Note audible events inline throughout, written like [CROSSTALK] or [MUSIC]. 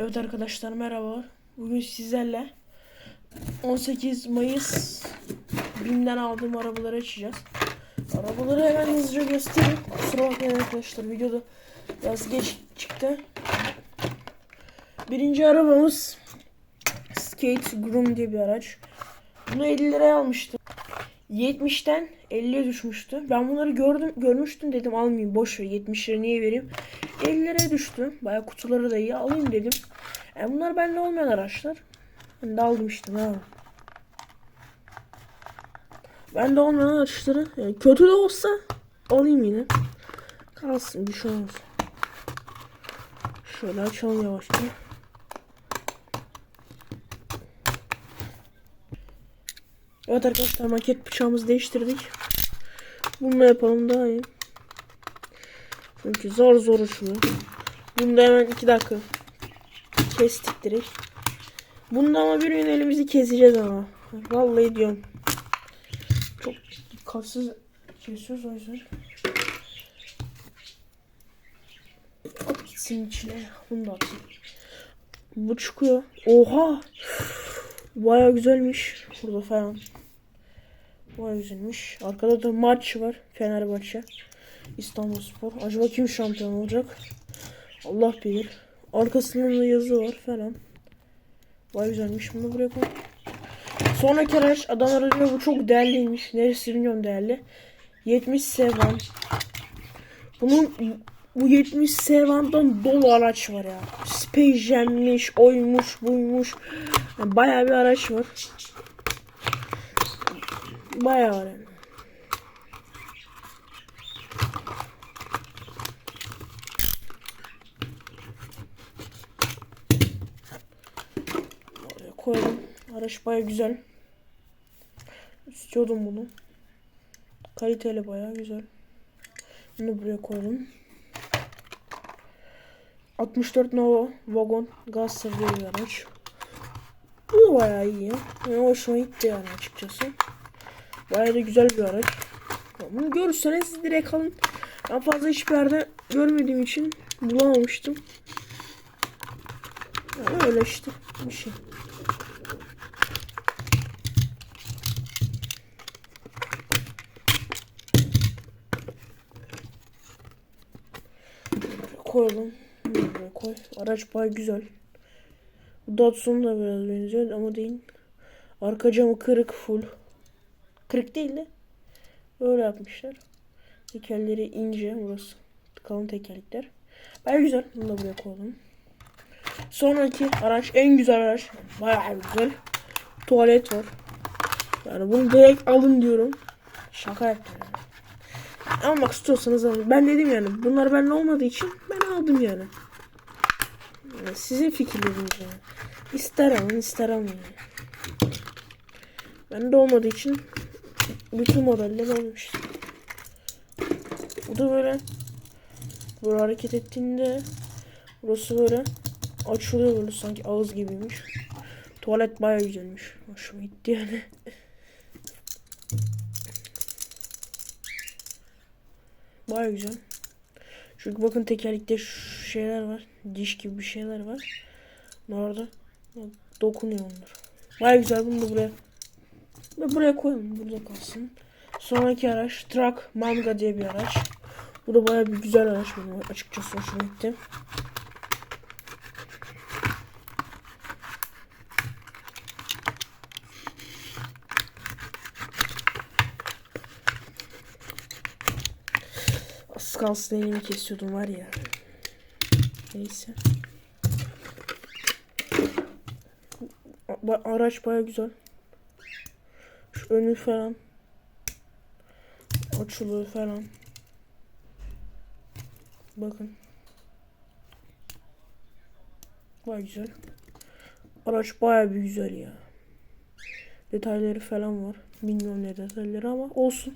Evet arkadaşlar merhaba. Bugün sizlerle 18 Mayıs BİM'den aldığım arabaları açacağız. Arabaları hemen hızlıca göstereyim. Kusura bakmayın arkadaşlar videoda biraz geç çıktı. Birinci arabamız Skate Groom diye bir araç. Bunu 50 liraya almıştım. 70'ten 50'ye düşmüştü. Ben bunları gördüm, görmüştüm dedim almayayım boş ver 70 lira niye vereyim. 50 liraya düştü. Baya kutuları da iyi alayım dedim. E bunlar bende olmayan araçlar. Ben de aldım işte ne yapayım. Bende olmayan araçları yani kötü de olsa alayım yine. Kalsın bir şey olmaz. Şöyle açalım yavaşça. Evet arkadaşlar maket bıçağımızı değiştirdik. Bunu yapalım daha iyi. Çünkü zor zor uçuyor. Bunu da hemen 2 dakika kestik direkt. Bunda ama bir gün elimizi keseceğiz ama. Vallahi diyorum. Çok dikkatsiz kesiyoruz o yüzden. At gitsin içine. Bunu da atayım. Bu çıkıyor. Oha. Baya güzelmiş. Burada falan. Baya güzelmiş. Arkada da maç var. Fenerbahçe. İstanbulspor. Acaba kim şampiyon olacak? Allah bilir. Arkasında da yazı var falan. Baya güzelmiş. Bunu buraya koy. Sonraki araç adamlar diyor bu çok değerliymiş. Neresi bilmiyorum değerli. 70 sevan. Bunun bu 70 sevandan dolu araç var ya. Space Jam'miş, oymuş, buymuş. Yani bayağı bir araç var. Bayağı var yani. Oraya koyalım. Araç bayağı güzel. İstiyordum bunu. Kaliteli bayağı güzel. Bunu buraya koyalım. 64 Nova vagon gaz bir araç. Bu bayağı iyi. Yani hoşuma gitti yani açıkçası. Bayağı da güzel bir araç. Bunu görürseniz direkt alın. Ben fazla hiçbir yerde görmediğim için bulamamıştım. Yani öyle işte bir şey. koyalım. Koy. Araç baya güzel. Bu Datsun da biraz benziyor ama değil. Arka camı kırık full. Kırık değil de. Böyle yapmışlar. Tekerleri ince burası. Kalın tekerlekler. Baya güzel. Bunu da buraya koyalım. Sonraki araç en güzel araç. Baya güzel. Tuvalet var. Yani bunu direkt alın diyorum. Şaka yaptım yani. Almak istiyorsanız alın. Ben dedim yani bunlar bende olmadığı için ben aldım yani. yani sizin fikirleriniz yani. İster alın ister almayın. Yani. Bende olmadığı için bütün modeller olmuş. Bu da böyle böyle hareket ettiğinde burası böyle açılıyor böyle sanki ağız gibiymiş. Tuvalet bayağı güzelmiş. Hoşuma gitti yani. [LAUGHS] Baya güzel. Çünkü bakın tekerlekte şu şeyler var. Diş gibi bir şeyler var. Orada dokunuyor onlar. Baya güzel bunu da buraya ve buraya koyalım. Burada kalsın. Sonraki araç Truck Manga diye bir araç. Bu da baya bir güzel araç benim açıkçası hoşuma gitti. Az kalsın elimi kesiyordum var ya. Neyse. Araç baya güzel. Önü falan. Açılıyor falan. Bakın. Baya güzel. Araç baya bir güzel ya. Detayları falan var. Bilmiyorum ne detayları ama olsun.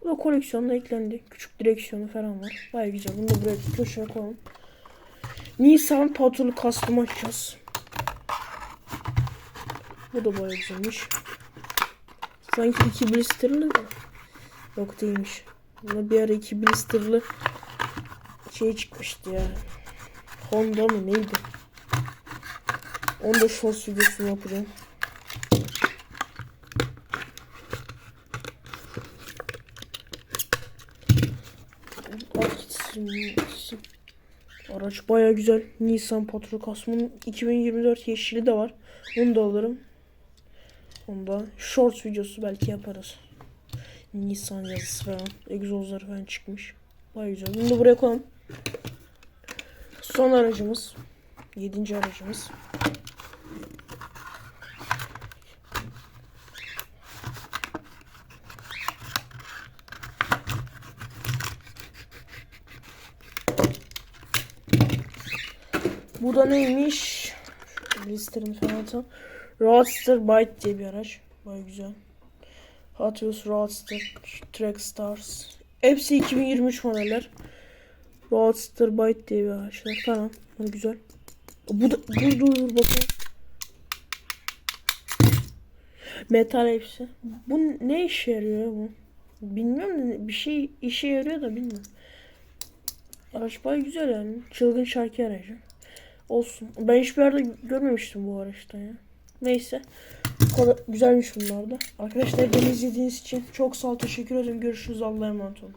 Bu da koleksiyonuna eklendi. Küçük direksiyonu falan var. Baya güzel. Bunu da buraya köşeye koyalım. Nissan Patrol Custom açacağız. Bu da baya güzelmiş. Sanki iki blisterlı da. Yok değilmiş. Buna bir ara iki blisterlı şey çıkmıştı ya. Honda mı neydi? Onu da shorts videosunu yapacağım. Araç baya güzel. Nissan Patrol Kasmo'nun 2024 yeşili de var. Onu da alırım. Onu da shorts videosu belki yaparız. Nissan yazısı falan. Egzozları falan çıkmış. Baya güzel. Bunu da buraya koyalım. Son aracımız. Yedinci aracımız. Bu da neymiş? Listerini falan atalım. Roadster Byte diye bir araç. Baya güzel. Hot Wheels Roadster Track Stars. Hepsi 2023 modeller. Roadster Byte diye bir araçlar falan. Baya güzel. Bu da dur dur dur bakalım. Metal hepsi. Bu ne işe yarıyor ya bu? Bilmiyorum da bir şey işe yarıyor da bilmiyorum. Araç baya güzel yani. Çılgın şarkı aracı. Olsun. Ben hiçbir yerde görmemiştim bu araçta ya. Neyse. Güzelmiş bunlar da. Arkadaşlar beni izlediğiniz için çok sağ ol. Teşekkür ederim. Görüşürüz. Allah'a emanet olun.